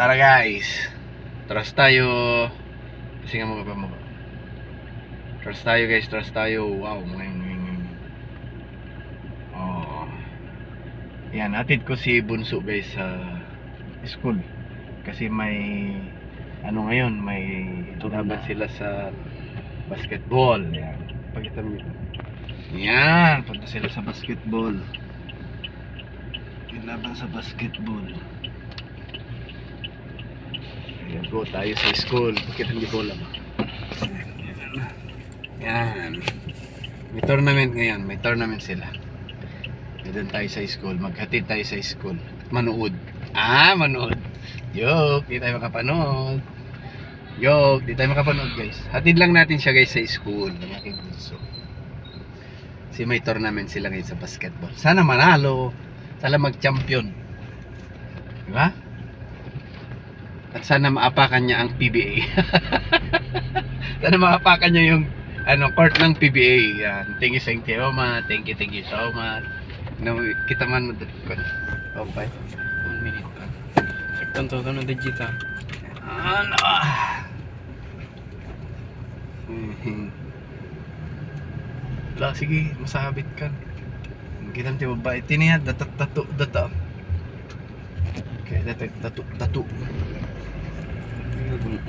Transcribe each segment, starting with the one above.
tara guys. Trust tayo. Kasi nga mga mo. Trust tayo guys, trust tayo. Wow, ngayon, ngayon, ngayon. Oh. Yan, hatid ko si Bunso guys sa school. Kasi may ano ngayon, may laban sila sa basketball. Yan. Pakita mo. Yan, punta sila sa basketball. Laban sa basketball. Go tayo sa school. Bakit hindi ko alam? Yan. May tournament ngayon. May tournament sila. Doon tayo sa school. Maghatid tayo sa school. Manood. Ah, manood. Joke. Di tayo makapanood. Joke. Di tayo makapanood guys. Hatid lang natin siya guys sa school. Ng aking bunso. Kasi may tournament sila ngayon sa basketball. Sana manalo. Sana mag-champion. Di ba? At sana maapakan niya ang PBA. sana maapakan niya yung ano, court ng PBA. Yan. Thank you, thank you, ma. Thank you, thank you so much. No, kita man mo Okay. One minute pa. Saktan to ka ng digita. Ano? Mhm. Wala, sige, masabit ka. Kita mo ba? Tiniya, datat tatu, data. Datat tatu, tatu.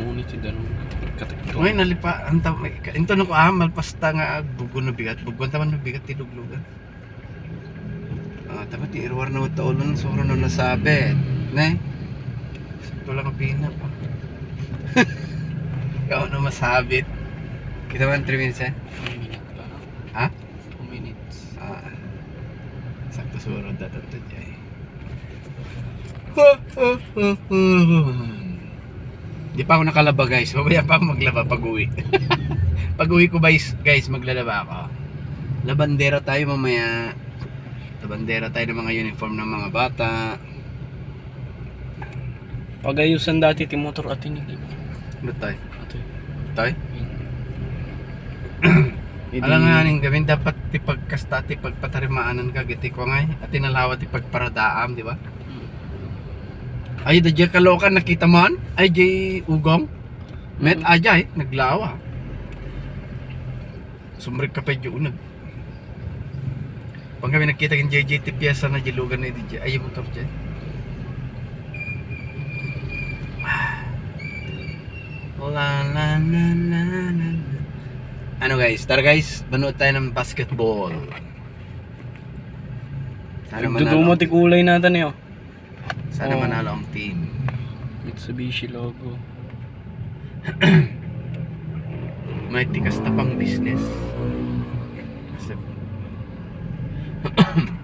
Unit si Danong. Ngayon, nalipa, anta, may, ito ko amal, pasta nga, bugo na bigat, bugo taman na bigat, tiluglugan. Ah, tapos ti irwar na wata ulan, soro na nasabi. Ne? Ito lang ang pina pa. Ikaw na masabit. Kita man 3 minutes eh? One minute pa. Ha? Two minutes. Ah. Sakto surod na tanto dyan. Di pa ako nakalaba guys. Mamaya pa ako maglaba pag uwi. pag uwi ko guys, guys maglalaba ako. Labandera tayo mamaya. Labandera tayo ng mga uniform ng mga bata. Pagayusan dati ti motor atin hindi. Ano tayo? Ato. Tayo? Alam nga ning gawin dapat ti pagkasta ti pagpatarimaanan ka giti ko ngay at tinalawa ti pagparadaam di ba? Ay da jay kalokan nakita man ay jay ugong met Mm. ajay naglawa. Sumrik ka pa unag. Pag kami nakita kin JJ ti piyesa na jilugan na DJ ay mo tap jay. La la la la la. Ano guys, tara guys, manood tayo ng basketball. Sana Nagdudumo manalo, ti kulay natin eh. oh. Sana oh. manalo ang team. Mitsubishi logo. May tikas na pang business. Kasi...